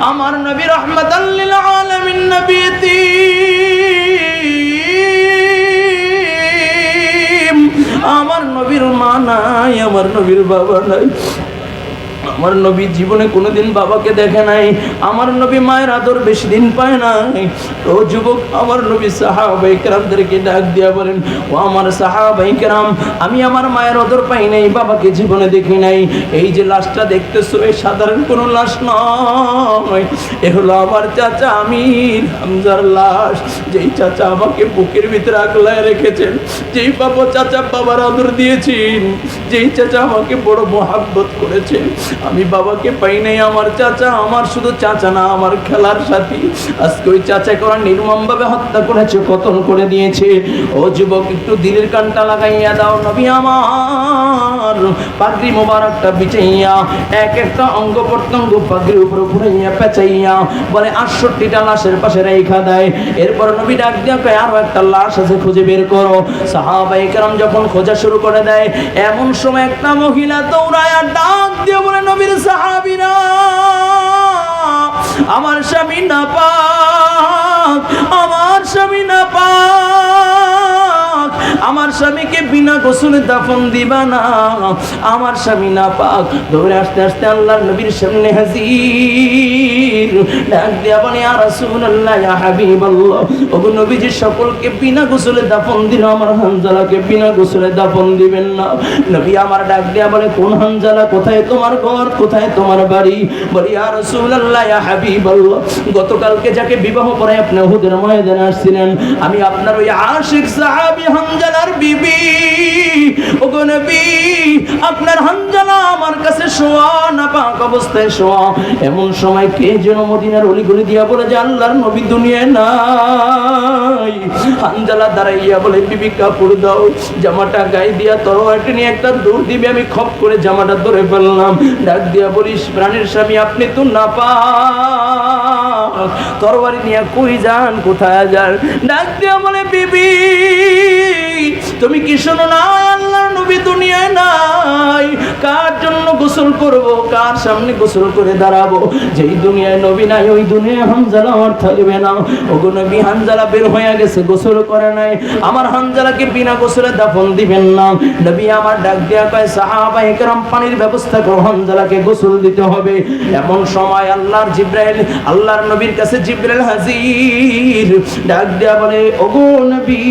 আমার নবী রহমতাল্লিল আলমিন নবীতি আমার নবীর মা নাই আমার নবীর বাবা নাই। আমার নবী জীবনে কোনোদিন বাবাকে দেখে নাই। আমার নবী মায়ের আদর বেশি দিন পায় নাই। ও যুবক, আমার নবী সাহাবাই কেরামদেরকে ডাক দিয়া বলেন, ও আমার সাহাবাই কেরাম, আমি আমার মায়ের আদর পাই নাই, বাবাকে জীবনে দেখি নাই। এই যে লাশটা দেখতেছো এই সাধারণ কোনো লাশ নয়। এ হলো আমার চাচা আমির হামজার লাশ। যেই চাচা আমাকে বুকের ভিতরে আগলায় রেখেছেন, যেই বাবা চাচা বাবার আদর দিয়েছেন, যেই চাচা আমাকে বড় মহাব্বত করেছেন। আমি বাবাকে পাই নাই আমার চাচা, আমার শুধু চাচা না, আমার খেলার সাথী। আজকে ওই চাচাকে ওরা নির্মমভাবে হত্যা করেছে কতল করে দিয়েছে। ও যুবক, একটু দিলের কানটা লাগাইয়া দাও, নবী আমার। পাগড়ি মোবারকটা বিছাইয়া, এক একটা অঙ্গ প্রত্যঙ্গ পাগড়ির উপর ঘুরাইয়া পেঁচাইয়া বলে, আটষট্টিটা লাশের পাশে রেখা দেয়। এরপর নবী ডাক দিয়া কয়, আরও একটা লাশ আছে, খুঁজে বের করো। সাহাবাই কেরাম যখন খোঁজা শুরু করে দেয়, এমন সময় একটা মহিলা দৌড়ায়া ডাক দিয়ে বলে নবীর সাহাবিরা আমার স্বামী না পাক আমার স্বামী না পাক। আমার স্বামীকে বিনা গোসলে দাফন দিবা না। আমার স্বামী না পাক দৌড়ে আসতে আসতে আল্লাহর নবীর সামনে হাজির। ডাক দিয়া বলে আর রাসূলুল্লাহ, ইয়া হাবিবাল্লাহ, ওগো নবীজি, সকলকে বিনা গোসলে দাফন দিল। আমার হানজালাকে বিনা গোসলে দাফন দিবেন না। নবী আমার ডাক দিয়া বলে, কোন হানজালা? কোথায় তোমার ঘর? কোথায় তোমার বাড়ি? বলি আর রাসূলুল্লাহ, ইয়া হাবিবাল্লাহ, গতকালকে যাকে বিবাহ করে আপনি উহুদের ময়দানে আসছিলেন, আমি আপনার ওই আশিক সাহাবী হানজালার বিবি আপনার হানজালা আমার কাছে শোয়া না পাক অবস্থায় শোয়া। এমন সময় কে যেন মদিনার অলিগলি দিয়া বলে যে, আল্লাহর নবী দুনিয়ায় নাই। দাঁড়াইয়া বলে, বিবি, কাপড় দাও, জামাটা গায়ে দিয়া তরোয়ারটা নিয়ে একটা দৌড় দিবে, আমি খপ করে জামাটা ধরে ফেললাম। ডাক দিয়া বলিস প্রাণের স্বামী, আপনি তো না পা তরবারি নিয়ে কই যান, কোথায় যান? ডাক দিয়া বলে, বিবি তুমি কি না আল্লাহ নবী দুনিয়ায় নাই। কার জন্য গোসল করব? কার সামনে গোসল করে দাঁড়াবো? যেই দুনিয়ায় নবী নাই, ওই দুনিয়ায় হামজালা আমার থাকবে না। ওগো নবী, হামজালা বের হয়ে গেছে, গোসল করে নাই। আমার হামজালাকে বিনা গোসলে দাফন দিবেন না। নবী আমার ডাক দিয়া কয়, সাহাবা একরাম, পানির ব্যবস্থা করো, হামজালাকে গোসল দিতে হবে। এমন সময় আল্লাহর জিব্রাইল, আল্লাহর নবীর কাছে জিব্রাইল হাজির ডাক দিয়া বলে, ওগো নবী,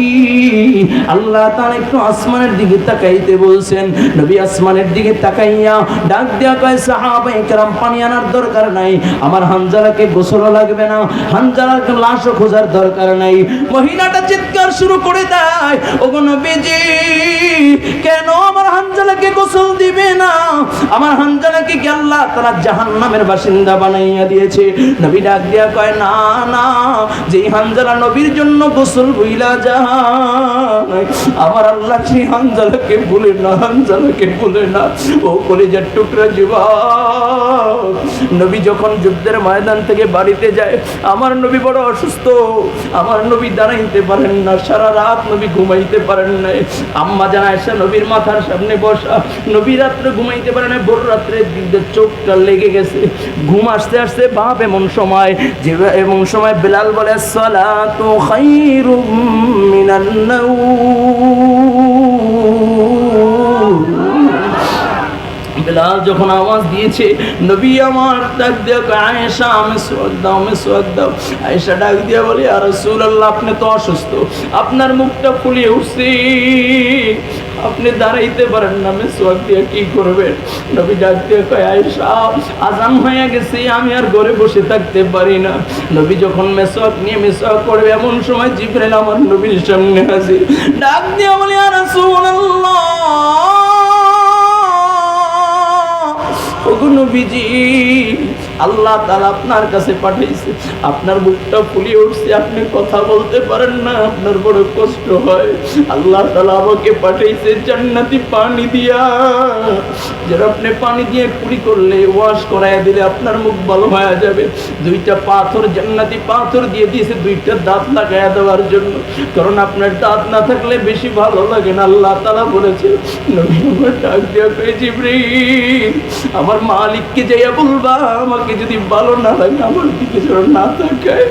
আল্লাহ তাআলা একটু আসমানের দিকে তাকাইতে বলছেন। নবী আসমানের দিকে তাকাইয়া ডাক দেয়া কয় সাহাবাই কেরাম পানি আনার দরকার নাই। আমার হানজালাকে গোসল লাগবে না। হানজালার লাশও খোঁজার দরকার নাই। মহিলাটা চিৎকার শুরু করে দেয়, ওগো নবীজি, কেন হানজালাকে গোসল দিবে না। আমার হানজালাকে কি আল্লাহ তারা জাহান্নামের বাসিন্দা বানাইয়া দিয়েছে? নবী ডাক দিয়া কয়, না না, যেই হানজালা নবীর জন্য গোসল ভুইলা যায়, আমার আল্লাহ সেই হানজালাকে ভুলে না, হানজালাকে ভুলে না। ও কলেজের টুকরা যুবক, নবী যখন যুদ্ধের ময়দান থেকে বাড়িতে যায়, আমার নবী বড় অসুস্থ, আমার নবী দাঁড়াইতে পারেন না, সারা রাত নবী ঘুমাইতে পারেন না আম্মা জানা এসে নবীর মাথার সামনে বসা নবী রাত্রে ঘুমাইতে পারে না ভোর রাত্রে দিকে চোখটা লেগে গেছে। ঘুম আসতে আসতে বাপ এমন সময় যে এমন সময় বেলাল বলে বেলাল যখন আওয়াজ দিয়েছে নবী আমার ডাক দিয়ে কয়, আয়েশা আমি সোয়াদ দাও আমি সোয়াদ দাও। আয়েশা ডাক দিয়ে বলি আর রাসূলুল্লাহ আপনি তো অসুস্থ। আপনার মুখটা ফুলিয়ে উঠছে। আপনি দাঁড়াইতে পারেন না সোয়াদ দিয়ে কি করবেন? নবী ডাক কয় আয়েশা আজান হয়ে গেছি, আমি আর ঘরে বসে থাকতে পারি না। নবী যখন মেসওয়াক নিয়ে মেসওয়াক করবে এমন সময় জিব্রাইল আমার নবীর সামনে হাজির। ডাক দিয়ে বলি আর রাসূলুল্লাহ! ওগো নবীজি, আল্লাহ তারা আপনার কাছে পাঠিয়েছে আপনার মুখটা ফুলিয়ে উঠছে, আপনি কথা বলতে পারেন না, আপনার বড় কষ্ট হয়। আল্লাহ তালা আমাকে পাঠিয়েছে জান্নাতি পানি দিয়া। যেন আপনি পানি দিয়ে কুড়ি করলে, ওয়াশ করাইয়া দিলে আপনার মুখ ভালো হয়ে যাবে। দুইটা পাথর জান্নাতি পাথর দিয়ে দিয়েছে, দুইটা দাঁত লাগাইয়া দেওয়ার জন্য। কারণ আপনার দাঁত না থাকলে বেশি ভালো লাগে না, আল্লাহ তাআলা বলেছে আমার মালিককে যাইয়া বলবা আমাকে আমাকে যদি ভালো না লাগে, আমার দিকে যেন না তাকায়,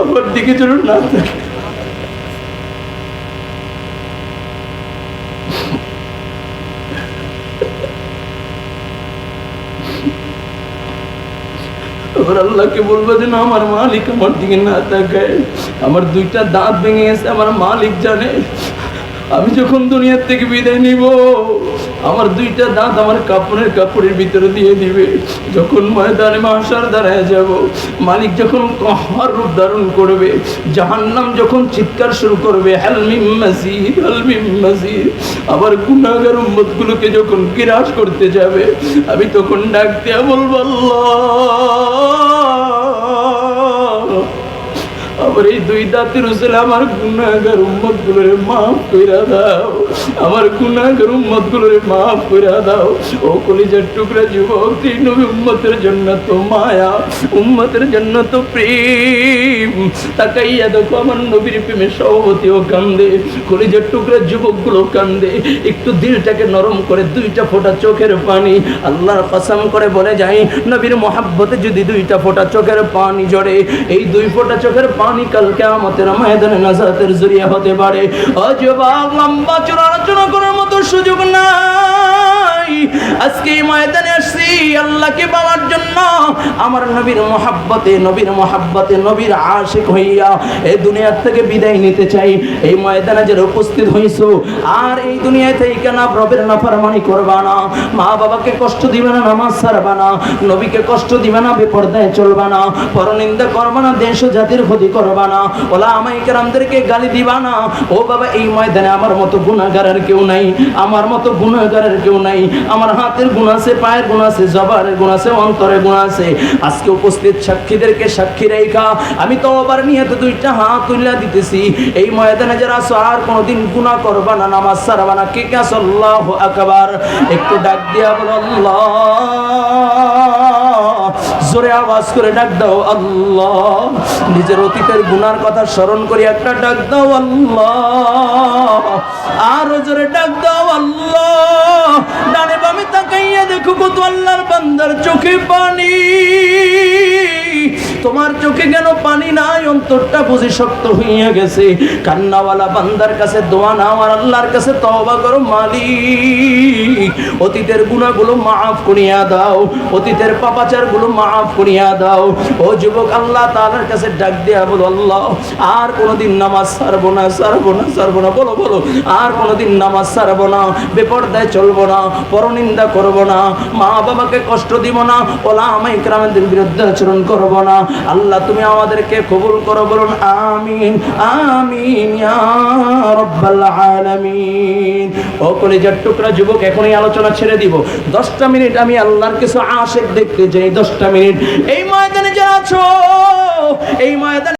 আমার দিকে যেন না তাকায়। আবার আল্লাহকে বলব যে না আমার মালিক আমার দিকে না তাকায়। আমার দুইটা দাঁত ভেঙে গেছে, আমার মালিক জানে। আমি যখন দুনিয়ার থেকে বিদায় নিব, আমার দুইটা দাঁত আমার কাপড়ের কাপড়ের ভিতরে দিয়ে দিবে। যখন ময়দানে মাসার দাঁড়ায় যাব, মালিক যখন কহার রূপ ধারণ করবে, জাহান্নাম যখন চিৎকার শুরু করবে হালমিম মাসিদ হালমিম মাসিদ। আবার গুনাগার উম্মতগুলোকে যখন গ্রাস করতে যাবে, আমি তখন ডাক দেয়া বলব, আল্লাহ। আমার এই দুই দাঁতের আমার গুণাগার উম্মত গুলোরে মাফ ফেরা দাও। আমার গুনাগার উম্মত গুলোরে মাফ কইরা দাও। ও কলিজার টুকরা যুবক তুই নবী উম্মতের জন্য তো মায়া, উম্মতের জন্য তো প্রেম। তাকাইয়া দেখো আমার নবীর প্রেমে সভাপতি ও কান্দে, কলিজার টুকরা যুবকগুলো কান্দে। একটু দিলটাকে নরম করে দুইটা ফোঁটা চোখের পানি আল্লাহর কসম করে বলে যাই, নবীর মহাব্বতে যদি দুইটা ফোঁটা চোখের পানি জড়ে এই দুই ফোঁটা চোখের পানি কালকে আমাদের ময়দানে নাজাতের জরিয়া হতে পারে। অজবাব লম্বা চূড়া আলোচনা করার মতো সুযোগ নাই। আজকে এই ময়দানে আসছি, আল্লাহকে পাওয়ার জন্য। আমার নবীর মহাব্বতে নবীর মহাব্বতে, নবীর আশিক হইয়া এই দুনিয়ার থেকে বিদায় নিতে চাই। এই ময়দানে যারা উপস্থিত হইছো, আর এই দুনিয়ায় থেকে না রবের নাফরমানি করবা না, মা বাবাকে কষ্ট দিবে না, নামাজ ছাড়বা না, নবীকে কষ্ট দিবে না, বেপরদায় চলবা না, পরনিন্দা করবা না, দেশ ও জাতির ক্ষতি করবা না ওলা আমাই কেরামদেরকে গালি দিবা না। ও বাবা, এই ময়দানে আমার মতো গুণাগারের কেউ নাই, আমার মতো গুণাগারের কেউ নাই আমার হাতের গুণ আছে, পায়ের গুণ আছে, জবারের গুণ আছে, অন্তরের গুণ আছে। আজকে উপস্থিত সাক্ষীদেরকে সাক্ষী রেখা, আমি তো আবার নিয়ে তো দুইটা হাত তুলিয়া দিতেছি। এই ময়দানে যারা আছো, আর কোনোদিন গুণা করবা না, নামাজ সারবা না। কে কে আছো? আল্লাহ আকবার। একটু ডাক দিয়া বলো, আল্লাহ। জোরে আওয়াজ করে ডাক দাও, আল্লাহ। নিজের অতীতের গুনার কথা স্মরণ করে একটা ডাক দাও, আল্লাহ। আর জোরে ডাক দাও আল্লাহ। ডানে বামে তাকাইয়া দেখো কত আল্লাহর বান্দার চোখে পানি। তোমার চোখে কেন পানি নাই, অন্তরটা বুঝি শক্ত হইয়া গেছে। কান্নাওয়ালা বান্দার কাছে দোয়া নাও, আর আল্লাহর কাছে তওবা করো, মালিক। অতীতের গুনাহগুলো মাফ করিয়া দাও, অতীতের পাপাচারগুলো মাফ করিয়া দাও। ও যুবক, আল্লাহ তাআলার কাছে ডাক দিয়া বলো, আল্লাহ, আর কোনোদিন নামাজ ছাড়বো না ছাড়বো না ছাড়বো না। বলো বলো, আর কোনোদিন নামাজ ছাড়বো না, বেপরদায় চলবো না, পরনিন্দা করব না মা বাবাকে কষ্ট দিব না ওলা আমাই গ্রামের বিরুদ্ধে আচরণ করব না আল্লাহ, তুমি আমাদেরকে কবুল করো, বলুন, আমিন আমিন আলামিন। ও টুকরা যুবক, এখনই আলোচনা ছেড়ে দিব। দশটা মিনিট আমি আল্লাহর কিছু আশেক দেখতে চাই, দশটা মিনিট। এই ময়দানে যারা আছো এই ময়দানে